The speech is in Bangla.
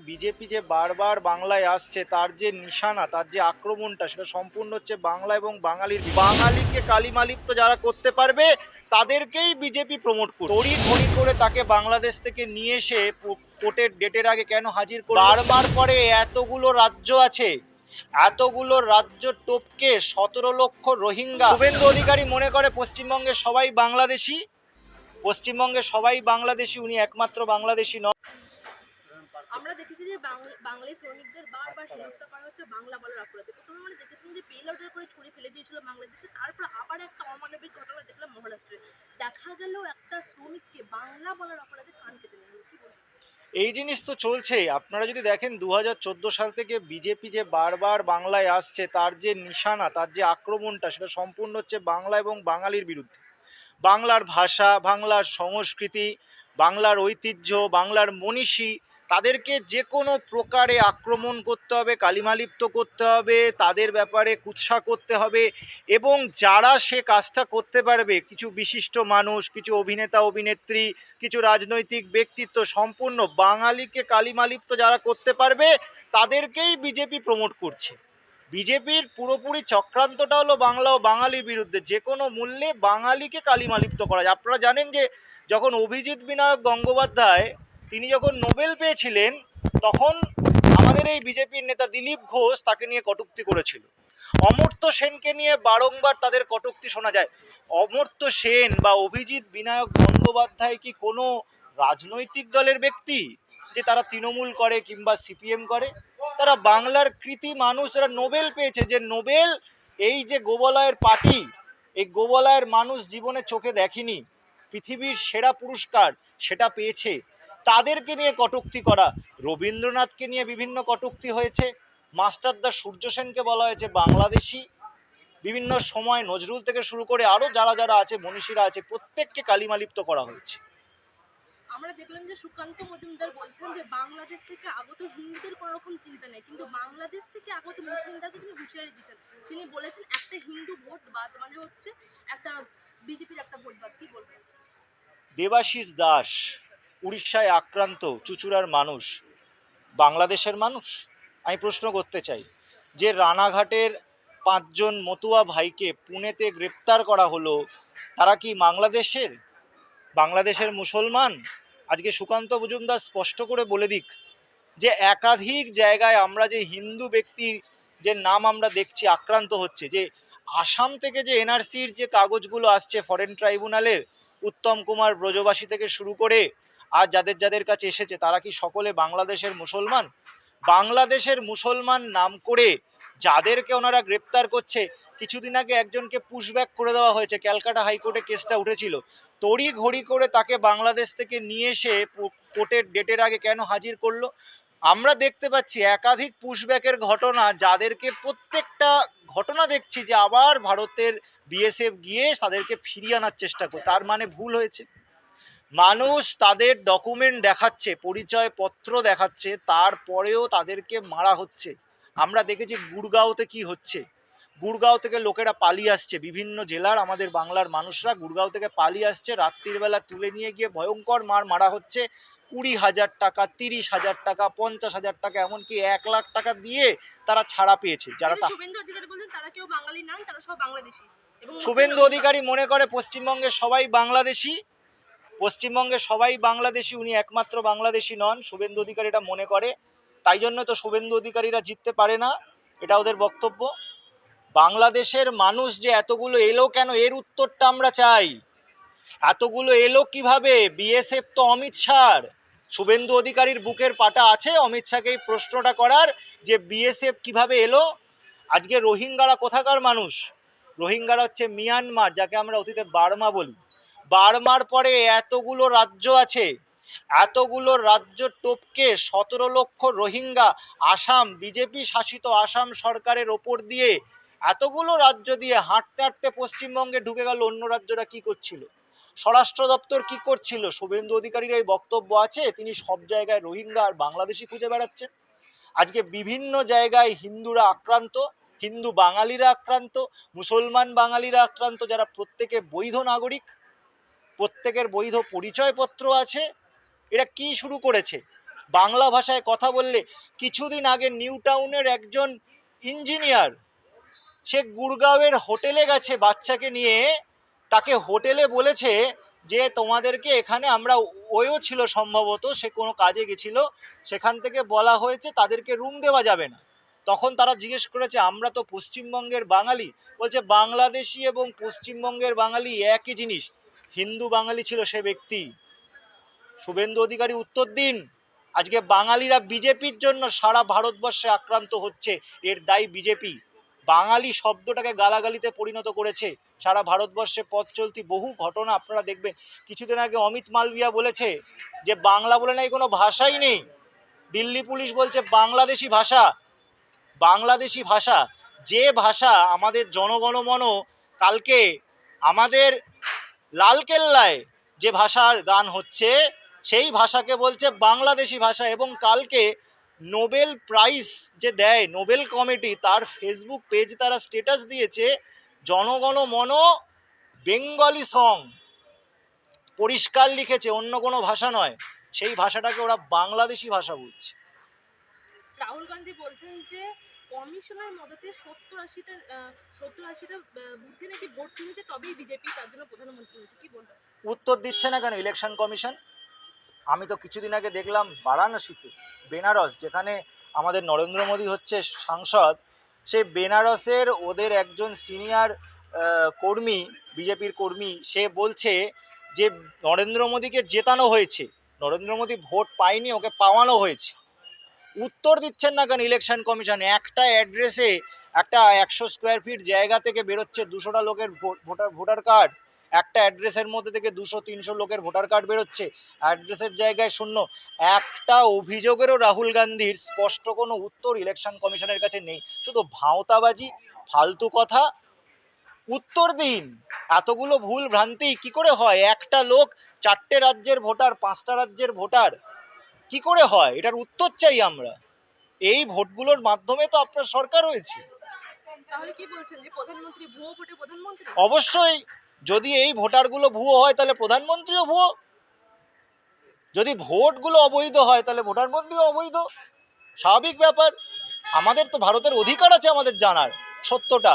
বিজেপি যে বারবার বাংলায় আসছে, তার যে নিশানা, তার যে আক্রমণটা, সেটা সম্পূর্ণ হচ্ছে বাংলা এবং বাঙালির বাঙালিকে কালিমালিপ্ত যারা করতে পারবে, তাদেরকেই বিজেপি প্রমোট করে তড়ি ঘড়ি করে তাকে বাংলাদেশ থেকে নিয়ে এসে কোর্টের ডেটের আগে কেন হাজির করে বারবার পরে এতগুলো রাজ্য আছে, এতগুলো রাজ্য টপকে সতেরো লক্ষ রোহিঙ্গা। শুভেন্দু অধিকারী মনে করে পশ্চিমবঙ্গে সবাই বাংলাদেশি? পশ্চিমবঙ্গে সবাই বাংলাদেশি, উনি একমাত্র বাংলাদেশি নন। আমরা দেখেছি যে বাঙালি শ্রমিকদের বারবার হেনস্থা করা হচ্ছে বাংলা বলার অপরাধে। প্রথমে আমরা দেখেছিলাম যে পেল আউটের করে ছুরি ফেলে দিয়েছিল বাংলাদেশে, তারপর আবার একটা অমানবিক ঘটনা দেখলাম মহারাষ্ট্রে। দেখা গেল একটা শ্রমিককে বাংলা বলার অপরাধে কান কেটে নেওয়া এই জিনিস তো চলছেই। আপনারা যদি দেখেন দু হাজার চোদ্দ সাল থেকে বিজেপি যে বারবার বাংলায় আসছে, তার যে নিশানা, তার যে আক্রমণটা, সেটা সম্পূর্ণ হচ্ছে বাংলা এবং বাঙালির বিরুদ্ধে। বাংলার ভাষা, বাংলার সংস্কৃতি, বাংলার ঐতিহ্য, বাংলার মনীষী তাদেরকে যে কোনো প্রকারে আক্রমণ করতে হবে, কালিমালিপ্ত করতে হবে, তাদের ব্যাপারে কুৎসা করতে হবে এবং যারা সে কাজটা করতে পারবে, কিছু বিশিষ্ট মানুষ, কিছু অভিনেতা, অভিনেত্রী, কিছু রাজনৈতিক ব্যক্তিত্ব সম্পূর্ণ বাঙালিকে কালিমালিপ্ত যারা করতে পারবে, তাদেরকেই বিজেপি প্রমোট করছে। বিজেপির পুরোপুরি চক্রান্তটা হলো বাংলা ও বাঙালির বিরুদ্ধে, যে কোনো মূল্যে বাঙালিকে কালিমালিপ্ত করা যায়। আপনারা জানেন যে যখন অভিজিৎ বিনায়ক গঙ্গোপাধ্যায় তিনি যখন নোবেল পেয়েছিলেন, তখন আমাদের এই বিজেপির নেতা দিলীপ ঘোষ তাকে নিয়ে কটুক্তি করেছিল। অমর্ত্য সেনকে নিয়ে বারংবার তাদের কটুক্তি শোনা যায়। অমর্ত্য সেন বা অভিজিৎ বিনায়ক বন্দ্যোপাধ্যায় কি কোনো রাজনৈতিক দলের ব্যক্তি? যে তারা তৃণমূল করে কিংবা সিপিএম করে? তারা বাংলার কৃতি মানুষ যারা নোবেল পেয়েছে, যে নোবেল এই যে গোবলয়ের পার্টি, এই গোবলয়ের মানুষ জীবনে চোখে দেখেনি। পৃথিবীর সেরা পুরস্কার সেটা পেয়েছে। তাদেরকে নিয়ে কটূক্তি করা। রবীন্দ্রনাথকে নিয়ে বিভিন্ন কটূক্তি হয়েছে। মাস্টারদা সূর্য সেনকে বলা হয়েছে বাংলাদেশি। বিভিন্ন সময় নজরুল থেকে শুরু করে আরও যারা যারা আছে মনীষীরা আছে প্রত্যেককে কালিমালিপ্ত করা হয়েছে। আমরা দেখলাম যে সুকান্ত মজুমদার বলছেন যে বাংলাদেশ থেকে আগত হিন্দুদের কোনো রকম চিন্তা নেই কিন্তু বাংলাদেশ থেকে আগত মুসলিমদেরকে তিনি হুঁশিয়ারি দিচ্ছেন তিনি বলেছেন একটা হিন্দু ভোট বাদ মানে হচ্ছে একটা বিজেপির একটা ভোট বাদ কি বলবেন? দেবাশিস দাস। উড়িষ্যায় আক্রান্ত চুচুড়ার মানুষ, বাংলাদেশের মানুষ? আমি প্রশ্ন করতে চাই, যে রানাঘাটের পাঁচজন মতুয়া ভাইকে পুনেতে গ্রেপ্তার করা হলো, তারা কি বাংলাদেশের? বাংলাদেশের মুসলমান? আজকে সুকান্ত মজুমদার স্পষ্ট করে বলে দিক, যে একাধিক জায়গায় আমরা যে হিন্দু ব্যক্তি যে নাম আমরা দেখছি আক্রান্ত হচ্ছে, যে আসাম থেকে যে এনআরসির যে কাগজগুলো আসছে ফরেন ট্রাইব্যুনালের, উত্তম কুমার ব্রজবাসী থেকে শুরু করে আর যাদের যাদের কাছে এসেছে, তারা কি সকলে বাংলাদেশের মুসলমান? বাংলাদেশের মুসলমান নাম করে যাদেরকে ওনারা গ্রেপ্তার করছে, কিছুদিন আগে একজনকে পুশব্যাক করে দেওয়া হয়েছে, ক্যালকাটা হাইকোর্টে কেসটা উঠেছিল। তড়ি ঘড়ি করে তাকে বাংলাদেশ থেকে নিয়ে এসে কোর্টের ডেটের আগে কেন হাজির করল? আমরা দেখতে পাচ্ছি একাধিক পুশব্যাকের ঘটনা, যাদেরকে প্রত্যেকটা ঘটনা দেখছি যে আবার ভারতের বিএসএফ গিয়ে তাদেরকে ফিরিয়ে আনার চেষ্টা করে তার মানে ভুল হয়েছে। মানুষ তাদের ডকুমেন্ট দেখাচ্ছে পরিচয়পত্র দেখাচ্ছে তারপরেও তাদেরকে মারা হচ্ছে। আমরা দেখেছি গুড়গাঁওতে কি হচ্ছে। গুড়গাঁও থেকে লোকেরা পালিয়ে আসছে। বিভিন্ন জেলার আমাদের বাংলার মানুষরা গুড়গাঁও থেকে পালিয়ে আসছে। রাত্রির বেলা তুলে নিয়ে গিয়ে ভয়ঙ্কর মার মারা হচ্ছে। কুড়ি হাজার টাকা তিরিশ হাজার টাকা পঞ্চাশ হাজার টাকা এমনকি এক লাখ টাকা দিয়ে তারা ছাড়া পেয়েছে। যারা তা শুভেন্দু অধিকারী মনে করে পশ্চিমবঙ্গে সবাই বাংলাদেশি। পশ্চিমবঙ্গে সবাই বাংলাদেশি, উনি একমাত্র বাংলাদেশি নন, শুভেন্দু অধিকারী এটা মনে করে। তাই জন্য তো শুভেন্দু অধিকারীরা জিততে পারে না, এটা ওদের বক্তব্য। বাংলাদেশের মানুষ যে এতগুলো এলো কেন, এর উত্তরটা আমরা চাই। এতগুলো এলো কীভাবে? বিএসএফ তো অমিত শাহর। শুভেন্দু অধিকারীর বুকের পাটা আছে, অমিত শাহকে এই প্রশ্নটা করার যে বিএসএফ কীভাবে এলো। আজকে রোহিঙ্গারা কোথাকার মানুষ? রোহিঙ্গারা হচ্ছে মিয়ানমার, যাকে আমরা অতীতে বার্মা বলি। বার্মার পরে এতগুলো রাজ্য আছে, এতগুলো রাজ্য টপকে সতেরো লক্ষ রোহিঙ্গা, আসাম, বিজেপি শাসিত আসাম সরকারের ওপর দিয়ে এতগুলো রাজ্য দিয়ে হাঁটতে হাঁটতে পশ্চিমবঙ্গে ঢুকে গেল, অন্য রাজ্যরা কি করছিল? স্বরাষ্ট্র দপ্তর কি করছিল? শুভেন্দু অধিকারীর এই বক্তব্য আছে, তিনি সব জায়গায় রোহিঙ্গা আর বাংলাদেশি খুঁজে বেড়াচ্ছেন। আজকে বিভিন্ন জায়গায় হিন্দুরা আক্রান্ত, হিন্দু বাঙালিরা আক্রান্ত, মুসলমান বাঙালিরা আক্রান্ত, যারা প্রত্যেকে বৈধ নাগরিক প্রত্যেকের বৈধ পরিচয়পত্র আছে। এরা কি শুরু করেছে? বাংলা ভাষায় কথা বললে কিছুদিন আগে নিউ টাউনের একজন ইঞ্জিনিয়ার, সে গুরগাঁওয়ের হোটেলে গেছে বাচ্চাকে নিয়ে। তাকে হোটেলে বলেছে যে, তোমাদেরকে এখানে আমরা ওও ছিল সম্ভবত, সে কোনো কাজে গেছিল, সেখান থেকে বলা হয়েছে তাদেরকে রুম দেওয়া যাবে না। তখন তারা জিজ্ঞেস করেছে, আমরা তো পশ্চিমবঙ্গের বাঙালি। বলছে, বাংলাদেশি এবং পশ্চিমবঙ্গের বাঙালি একই জিনিস। হিন্দু বাঙালি ছিল সে ব্যক্তি। শুভেন্দু অধিকারী উত্তর দিন, আজকে বাঙালিরা বিজেপির জন্য সারা ভারতবর্ষে আক্রান্ত হচ্ছে, এর দায়ী বিজেপি। বাঙালি শব্দটাকে গালাগালিতে পরিণত করেছে, সারা ভারতবর্ষে পথ চলতি বহু ঘটনা আপনারা দেখবেন। কিছুদিন আগে অমিত মালবিয়া বলেছে যে, বাংলা বলে নাই কোনো ভাষাই নেই। দিল্লি পুলিশ বলছে, বাংলাদেশি ভাষা বাংলাদেশি ভাষা, যে ভাষা আমাদের জনগণমন কালকে আমাদের লালকেল্লায় যে ভাষার গান হচ্ছে, সেই ভাষাকে বলছে বাংলাদেশি ভাষা এবং কালকে নোবেল প্রাইজ যে দেয়, নোবেল কমিটি, তার ফেসবুক পেজ তারা স্টেটাস দিয়েছে, জনগণ মন বেঙ্গলি সং। পরিষ্কার লিখেছে, অন্য কোনো ভাষা নয়, সেই ভাষাটাকে ওরা বাংলাদেশি ভাষা বলছে। রাহুল গান্ধী বলছেন যে কমিশনের মদতে সত্তর আশিটা সত্তর আশিটা বুথে নাকি ভোট কিনেছে তবেই বিজেপি তার জন্য প্রধানমন্ত্রী হয়েছে। কি বলবেন? উত্তর দিচ্ছে না কেন ইলেকশন কমিশন? আমি তো কিছুদিন আগে দেখলাম বারাণসীতে বেনারস, যেখানে আমাদের নরেন্দ্র মোদী হচ্ছে সাংসদ সে বেনারসের ওদের একজন সিনিয়র কর্মী, বিজেপির কর্মী, সে বলছে যে নরেন্দ্র মোদীকে জেতানো হয়েছে। নরেন্দ্র মোদী ভোট পায়নি, ওকে পাওয়ানো হয়েছে। উত্তর দিচ্ছেন না কেন ইলেকশন কমিশন একটা অ্যাড্রেসে একটা একশো স্কোয়ার ফিট জায়গা থেকে বেরোচ্ছে দুশোটা লোকের ভোটার ভোটার কার্ড একটা অ্যাড্রেসের মধ্যে থেকে দুশো, তিনশো লোকের ভোটার কার্ড বেরোচ্ছে। অ্যাড্রেসের জায়গায় শূন্য। একটা অভিযোগেরও রাহুল গান্ধীর স্পষ্ট কোনো উত্তর ইলেকশন কমিশনের কাছে নেই। শুধু ভাঁওতাবাজি, ফালতু কথা। উত্তর দিন। এতগুলো ভুল ভ্রান্তি কি করে হয়? একটা লোক চারটে রাজ্যের ভোটার পাঁচটা রাজ্যের ভোটার কি করে হয়? এটার উত্তর চাই আমরা। এই ভোটগুলোর মাধ্যমে তো আপনার সরকার হয়েছে। অবশ্যই যদি এই ভোটারগুলো ভুয়ো হয় তাহলে প্রধানমন্ত্রীও ভুয়ো। যদি ভোটগুলো অবৈধ হয় তাহলে ভোটারমন্ত্রীও অবৈধ। স্বাভাবিক ব্যাপার। আমাদের তো ভারতের অধিকার আছে আমাদের জানার সত্যটা।